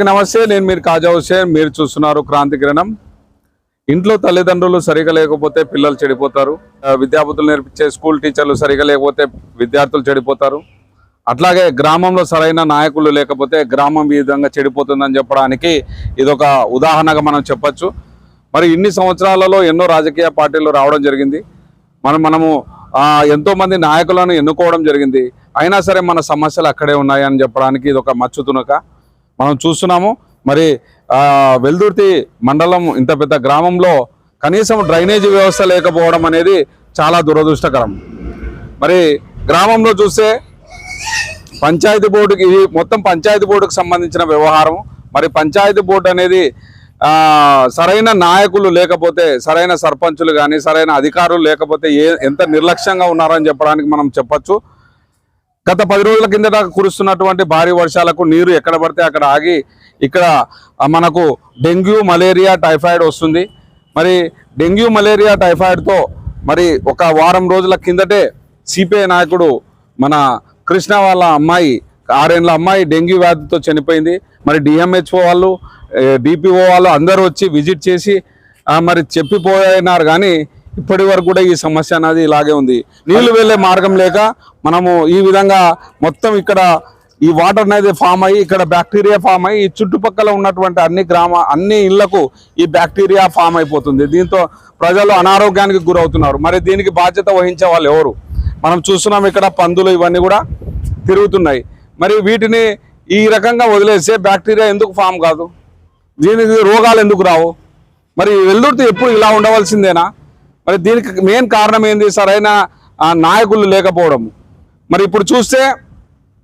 నమస్తే. నేను మీరు కాజా హుసేన్ మీరు చూస్తున్నారు క్రాంతి కిరణం. ఇంట్లో తల్లిదండ్రులు సరిగా లేకపోతే పిల్లలు చెడిపోతారు. విద్యాబుద్ధులు నేర్పించే స్కూల్ టీచర్లు సరిగా లేకపోతే విద్యార్థులు చెడిపోతారు. అట్లాగే గ్రామంలో సరైన నాయకులు లేకపోతే గ్రామం ఈ విధంగా చెడిపోతుందని చెప్పడానికి ఇదొక ఉదాహరణగా మనం చెప్పొచ్చు. మరి ఇన్ని సంవత్సరాలలో ఎన్నో రాజకీయ పార్టీలు రావడం జరిగింది. మనం మనము ఎంతోమంది నాయకులను ఎన్నుకోవడం జరిగింది. అయినా సరే మన సమస్యలు అక్కడే ఉన్నాయని చెప్పడానికి ఇది ఒక మచ్చుతునక. మనం చూస్తున్నాము. మరి వెల్దుర్తి మండలం ఇంత పెద్ద గ్రామంలో కనీసం డ్రైనేజీ వ్యవస్థ లేకపోవడం అనేది చాలా దురదృష్టకరం. మరి గ్రామంలో చూస్తే పంచాయతీ బోర్డుకి ఇది మొత్తం పంచాయతీ బోర్డుకు సంబంధించిన వ్యవహారం. మరి పంచాయతీ బోర్డు అనేది సరైన నాయకులు లేకపోతే సరైన సర్పంచులు కానీ సరైన అధికారులు లేకపోతే ఏ ఎంత నిర్లక్ష్యంగా ఉన్నారని చెప్పడానికి మనం చెప్పొచ్చు. గత పది రోజుల కిందట కురుస్తున్నటువంటి భారీ వర్షాలకు నీరు ఎక్కడ పడితే అక్కడ ఆగి ఇక్కడ మనకు డెంగ్యూ మలేరియా టైఫాయిడ్ వస్తుంది. మరి డెంగ్యూ మలేరియా టైఫాయిడ్తో మరి ఒక వారం రోజుల కిందటే సిపిఐ నాయకుడు మన కృష్ణ వాళ్ళ అమ్మాయి ఆరేళ్ళ అమ్మాయి డెంగ్యూ వ్యాధితో చనిపోయింది. మరి డిఎంహెచ్ఓ వాళ్ళు డిపిఓ వాళ్ళు అందరూ వచ్చి విజిట్ చేసి మరి చెప్పిపోయినారు. కానీ ఇప్పటి వరకు కూడా ఈ సమస్య అనేది ఇలాగే ఉంది. నీళ్ళు వెళ్ళే మార్గం లేక మనము ఈ విధంగా మొత్తం ఇక్కడ ఈ వాటర్ అనేది ఫామ్ అయ్యి ఇక్కడ బ్యాక్టీరియా ఫామ్ అయ్యి ఈ చుట్టుపక్కల ఉన్నటువంటి అన్ని గ్రామ అన్ని ఇళ్ళకు ఈ బ్యాక్టీరియా ఫామ్ అయిపోతుంది. దీంతో ప్రజలు అనారోగ్యానికి గురవుతున్నారు. మరి దీనికి బాధ్యత వహించే వాళ్ళు ఎవరు? మనం చూస్తున్నాం ఇక్కడ పందులు ఇవన్నీ కూడా తిరుగుతున్నాయి. మరి వీటిని ఈ రకంగా వదిలేస్తే బ్యాక్టీరియా ఎందుకు ఫామ్ కాదు? దీనికి రోగాలు ఎందుకు రావు? మరి వెల్దుర్తి ఎప్పుడు ఇలా ఉండవలసిందేనా? మరి దీనికి మెయిన్ కారణం ఏంది? సరైన నాయకులు లేకపోవడం మరి ఇప్పుడు చూస్తే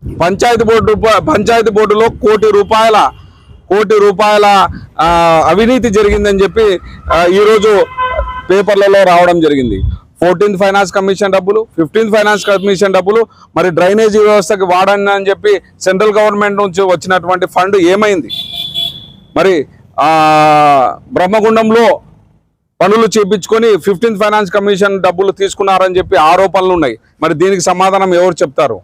పంచాయతీ బోర్డు పంచాయతీ బోర్డులో కోటి రూపాయల కోటి రూపాయల అవినీతి జరిగిందని చెప్పి ఈరోజు పేపర్లలో రావడం జరిగింది. ఫోర్టీన్త్ ఫైనాన్స్ కమిషన్ డబ్బులు ఫిఫ్టీన్త్ ఫైనాన్స్ కమిషన్ డబ్బులు మరి డ్రైనేజీ వ్యవస్థకి వాడండి అని చెప్పి సెంట్రల్ గవర్నమెంట్ నుంచి వచ్చినటువంటి ఫండ్ ఏమైంది? మరి బ్రహ్మగుండంలో పనులు చేపించుకొని ఫిఫ్టీన్త్ ఫైనాన్స్ కమిషన్ డబ్బులు తీసుకున్నారని చెప్పి ఆరోపణలు ఉన్నాయి. మరి దీనికి సమాధానం ఎవరు చెప్తారు?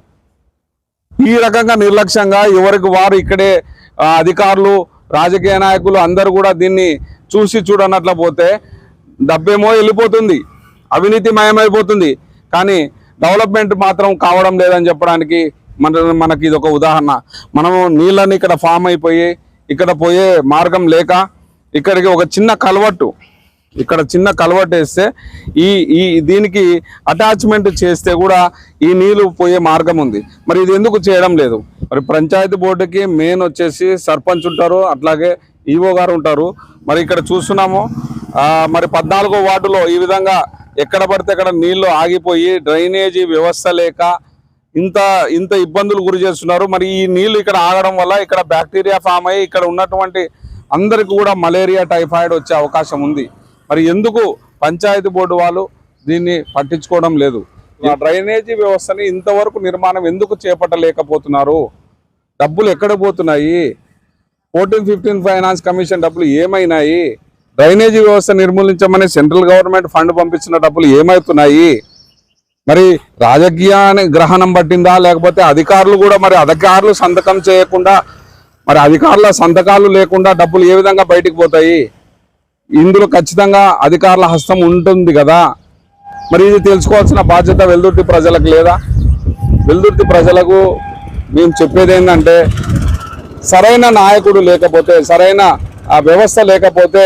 ఈ రకంగా నిర్లక్ష్యంగా ఎవరికి వారు ఇక్కడే అధికారులు రాజకీయ నాయకులు అందరూ కూడా దీన్ని చూసి చూడనట్ల పోతే డబ్బేమో వెళ్ళిపోతుంది. అవినీతి మయమైపోతుంది. కానీ డెవలప్మెంట్ మాత్రం కావడం లేదని చెప్పడానికి మన మనకి ఇది ఒక ఉదాహరణ. మనము నీళ్ళని ఇక్కడ ఫామ్ అయిపోయి ఇక్కడ పోయే మార్గం లేక ఇక్కడికి ఒక చిన్న కలవట్టు ఇక్కడ చిన్న కలవట్ వేస్తే ఈ ఈ దీనికి అటాచ్మెంట్ చేస్తే కూడా ఈ నీళ్ళు పోయే మార్గం ఉంది. మరి ఇది ఎందుకు చేయడం లేదు? మరి పంచాయతీ బోర్డుకి మెయిన్ వచ్చేసి సర్పంచ్ ఉంటారు అట్లాగే ఈవో గారు ఉంటారు. మరి ఇక్కడ చూస్తున్నాము మరి పద్నాలుగో వార్డులో ఈ విధంగా ఎక్కడ పడితే అక్కడ నీళ్ళు ఆగిపోయి డ్రైనేజీ వ్యవస్థ లేక ఇంత ఇంత ఇబ్బందులు గురి చేస్తున్నారు. మరి ఈ నీళ్ళు ఇక్కడ ఆగడం వల్ల ఇక్కడ బ్యాక్టీరియా ఫామ్ అయ్యి ఇక్కడ ఉన్నటువంటి అందరికి కూడా మలేరియా టైఫాయిడ్ వచ్చే అవకాశం ఉంది. మరి ఎందుకు పంచాయతీ బోర్డు వాళ్ళు దీన్ని పట్టించుకోవడం లేదు? ఆ డ్రైనేజీ వ్యవస్థని ఇంతవరకు నిర్మాణం ఎందుకు చేపట్టలేకపోతున్నారు? డబ్బులు ఎక్కడ పోతున్నాయి? ఫోర్టీన్ ఫిఫ్టీన్ ఫైనాన్స్ కమిషన్ డబ్బులు ఏమైనాయి? డ్రైనేజీ వ్యవస్థ నిర్మూలించమని సెంట్రల్ గవర్నమెంట్ ఫండ్ పంపించిన డబ్బులు ఏమవుతున్నాయి మరి రాజకీయాన్ని గ్రహణం పట్టిందా? లేకపోతే అధికారులు కూడా మరి అధికారులు సంతకం చేయకుండా మరి అధికారుల సంతకాలు లేకుండా డబ్బులు ఏ విధంగా బయటికి పోతాయి? ఇందులో ఖచ్చితంగా అధికారుల హస్తం ఉంటుంది కదా? మరి ఇది తెలుసుకోవాల్సిన బాధ్యత వెల్దుర్తి ప్రజలకు లేదా? వెల్దుర్తి ప్రజలకు మేము చెప్పేది ఏంటంటే సరైన నాయకుడు లేకపోతే సరైన ఆ వ్యవస్థ లేకపోతే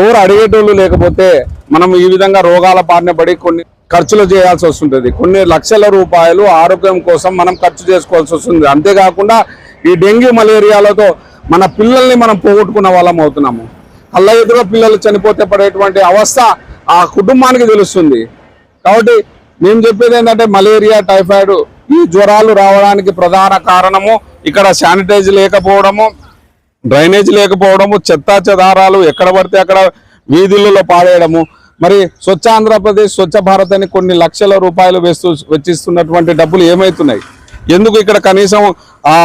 ఎవరు అడిగేటోళ్ళు లేకపోతే మనం ఈ విధంగా రోగాల బారిన పడి కొన్ని ఖర్చులు చేయాల్సి వస్తుంటుంది. కొన్ని లక్షల రూపాయలు ఆరోగ్యం కోసం మనం ఖర్చు చేసుకోవాల్సి వస్తుంది. అంతేకాకుండా ఈ డెంగ్యూ మలేరియాలతో మన పిల్లల్ని మనం పోగొట్టుకున్న వాళ్ళం అవుతున్నాము. కళ్ళ ఎదురు పిల్లలు చనిపోతే పడేటువంటి అవస్థ ఆ కుటుంబానికి తెలుస్తుంది. కాబట్టి మేము చెప్పేది ఏంటంటే మలేరియా టైఫాయిడ్ ఈ జ్వరాలు రావడానికి ప్రధాన కారణము ఇక్కడ శానిటైజ్ లేకపోవడము డ్రైనేజ్ లేకపోవడము చెత్త చెదారాలు ఎక్కడ పడితే అక్కడ వీధులలో పాడేయడము. మరి స్వచ్ఛ ఆంధ్రప్రదేశ్ స్వచ్ఛ భారత్ అని కొన్ని లక్షల రూపాయలు వేస్తూ వెచ్చిస్తున్నటువంటి డబ్బులు ఏమవుతున్నాయి ఎందుకు ఇక్కడ కనీసం ఆ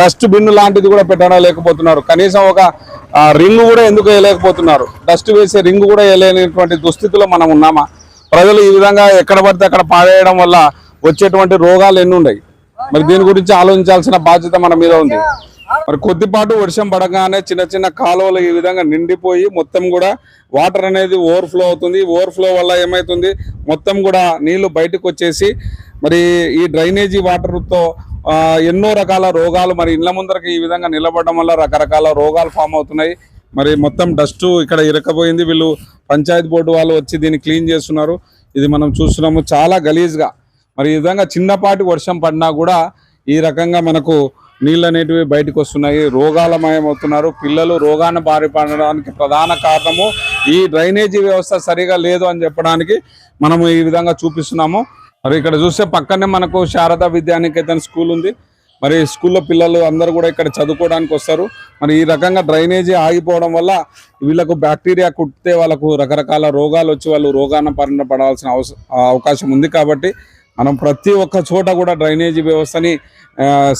డస్ట్ బిన్ లాంటిది కూడా పెట్టడం లేకపోతున్నారు? కనీసం ఒక రింగ్ కూడా ఎందుకు వేయలేకపోతున్నారు? డస్ట్ వేసే రింగ్ కూడా వేయలేనటువంటి దుస్థితిలో మనం ఉన్నామా? ప్రజలు ఈ విధంగా ఎక్కడ పడితే అక్కడ పాడేయడం వల్ల వచ్చేటువంటి రోగాలు ఎన్ని ఉన్నాయి? మరి దీని గురించి ఆలోచించాల్సిన బాధ్యత మన మీద ఉంది. మరి కొద్దిపాటు వర్షం పడగానే చిన్న చిన్న కాలువలు ఈ విధంగా నిండిపోయి మొత్తం కూడా వాటర్ అనేది ఓవర్ఫ్లో అవుతుంది. ఓవర్ఫ్లో వల్ల ఏమవుతుంది మొత్తం కూడా నీళ్ళు బయటకు వచ్చేసి మరి ఈ డ్రైనేజీ వాటర్తో ఎన్నో రకాల రోగాలు మరి ఇళ్ళ ముందరకి ఈ విధంగా నిలబడడం వల్ల రకరకాల రోగాలు ఫామ్ అవుతున్నాయి. మరి మొత్తం డస్ట్ ఇక్కడ ఇరకపోయింది వీళ్ళు పంచాయతీ బోర్డు వాళ్ళు వచ్చి దీన్ని క్లీన్ చేస్తున్నారు. ఇది మనం చూస్తున్నాము చాలా గలీజ్గా. మరి ఈ విధంగా చిన్నపాటి వర్షం పడినా కూడా ఈ రకంగా మనకు నీళ్ళు అనేటివి బయటకు వస్తున్నాయి. రోగాలమయం అవుతున్నారు. పిల్లలు రోగాన్ని బారి పడడానికి ప్రధాన కారణము ఈ డ్రైనేజీ వ్యవస్థ సరిగా లేదు అని చెప్పడానికి మనము ఈ విధంగా చూపిస్తున్నాము. మరి ఇక్కడ చూస్తే పక్కనే మనకు శారదా విద్యానికేతన్ స్కూల్ ఉంది. మరి స్కూల్లో పిల్లలు అందరూ కూడా ఇక్కడ చదువుకోవడానికి వస్తారు. మరి ఈ రకంగా డ్రైనేజీ ఆగిపోవడం వల్ల వీళ్ళకు బ్యాక్టీరియా కుట్టితే వాళ్ళకు రకరకాల రోగాలు వచ్చి వాళ్ళు రోగాన పరిణ పడాల్సిన అవకాశం ఉంది కాబట్టి మనం ప్రతి ఒక్క చోట కూడా డ్రైనేజీ వ్యవస్థని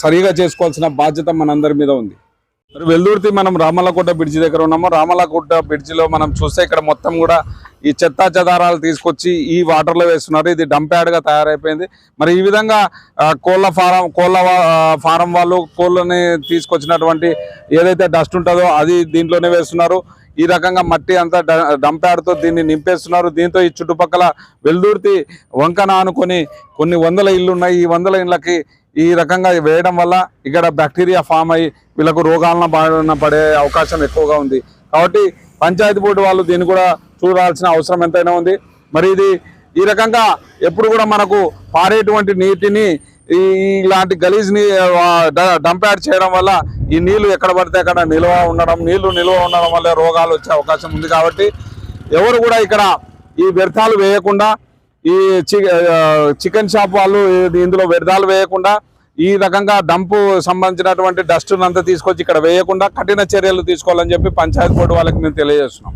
సరిగా చేసుకోవాల్సిన బాధ్యత మనందరి మీద ఉంది. మరి మనం రామలకోట బ్రిడ్జి దగ్గర ఉన్నాము. రామలకోట బ్రిడ్జిలో మనం చూస్తే ఇక్కడ మొత్తం కూడా ఈ చెత్తా చెదారాలు తీసుకొచ్చి ఈ వాటర్లో వేస్తున్నారు. ఇది డంప్ యాడ్గా తయారైపోయింది. మరి ఈ విధంగా కోళ్ళ ఫారం కోళ్ళ వా- ఫారం వాళ్ళు కోళ్ళని తీసుకొచ్చినటువంటి ఏదైతే డస్ట్ ఉంటుందో అది దీంట్లోనే వేస్తున్నారు. ఈ రకంగా మట్టి అంతా డ- డంప్ దీన్ని నింపేస్తున్నారు. దీంతో ఈ చుట్టుపక్కల వెల్దూర్తి వంకన అనుకొని కొన్ని వందల ఇళ్ళు ఉన్నాయి. ఈ వందల ఇళ్ళకి ఈ రకంగా వేయడం వల్ల ఇక్కడ బ్యాక్టీరియా ఫామ్ అయ్యి వీళ్ళకు రోగాలను బారిన పడే అవకాశం ఎక్కువగా ఉంది. కాబట్టి పంచాయతీ బోర్డు వాళ్ళు దీన్ని కూడా చూడాల్సిన అవసరం ఎంతైనా ఉంది. మరి ఇది ఈ రకంగా ఎప్పుడు కూడా మనకు పారేటువంటి నీటిని ఈ ఇలాంటి గలీజ్ని డంప్ యాడ్ చేయడం వల్ల ఈ నీళ్ళు ఎక్కడ పడితే అక్కడ నిల్వ ఉండడం నీళ్ళు నిల్వ ఉండడం వల్ల రోగాలు వచ్చే అవకాశం ఉంది. కాబట్టి ఎవరు కూడా ఇక్కడ ఈ వ్యర్థాలు వేయకుండా ఈ చికెన్ షాప్ వాళ్ళు ఇందులో వ్యర్థాలు వేయకుండా ఈ రకంగా డంపు సంబంధించినటువంటి డస్ట్ అంతా తీసుకొచ్చి ఇక్కడ వేయకుండా కఠిన చర్యలు తీసుకోవాలని చెప్పి పంచాయతీ బోర్డు వాళ్ళకి మేము తెలియజేస్తున్నాం.